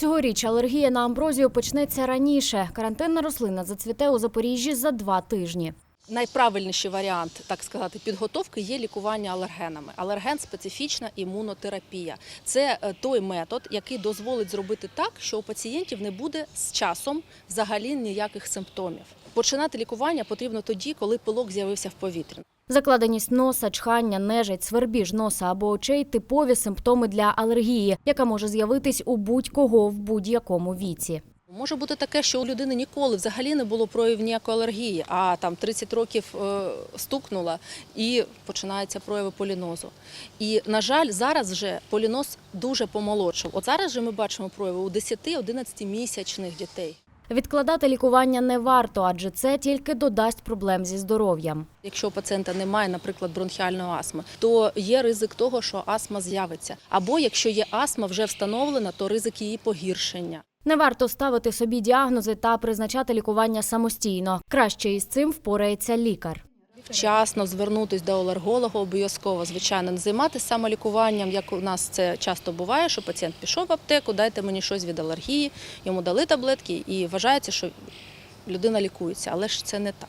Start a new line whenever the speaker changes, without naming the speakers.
Цьогоріч алергія на амброзію почнеться раніше. Карантинна рослина зацвіте у Запоріжжі за два тижні.
Найправильніший варіант, так сказати, підготовки є лікування алергенами. Алерген специфічна імунотерапія. Це е, той метод, який дозволить зробити так, що у пацієнтів не буде з часом взагалі ніяких симптомів. Починати лікування потрібно тоді, коли пилок з'явився в повітрі.
Закладеність носа, чхання, нежить, свербіж носа або очей типові симптоми для алергії, яка може з'явитись у будь-кого в будь-якому віці.
Може бути таке, що у людини ніколи взагалі не було проявів ніякої алергії, а там 30 років е, стукнула і починаються прояви полінозу. І, на жаль, зараз вже поліноз дуже помолодшав. От зараз же ми бачимо прояви у 10-11 місячних дітей.
Відкладати лікування не варто, адже це тільки додасть проблем зі здоров'ям.
Якщо у пацієнта немає, наприклад, бронхіальної астми, то є ризик того, що астма з'явиться. Або якщо є астма вже встановлена, то ризик її погіршення.
Не варто ставити собі діагнози та призначати лікування самостійно. Краще із цим впорається лікар.
Вчасно звернутися до алерголога обов'язково, звичайно, не займатися самолікуванням, як у нас це часто буває, що пацієнт пішов в аптеку, дайте мені щось від алергії, йому дали таблетки і вважається, що людина лікується, але ж це не так.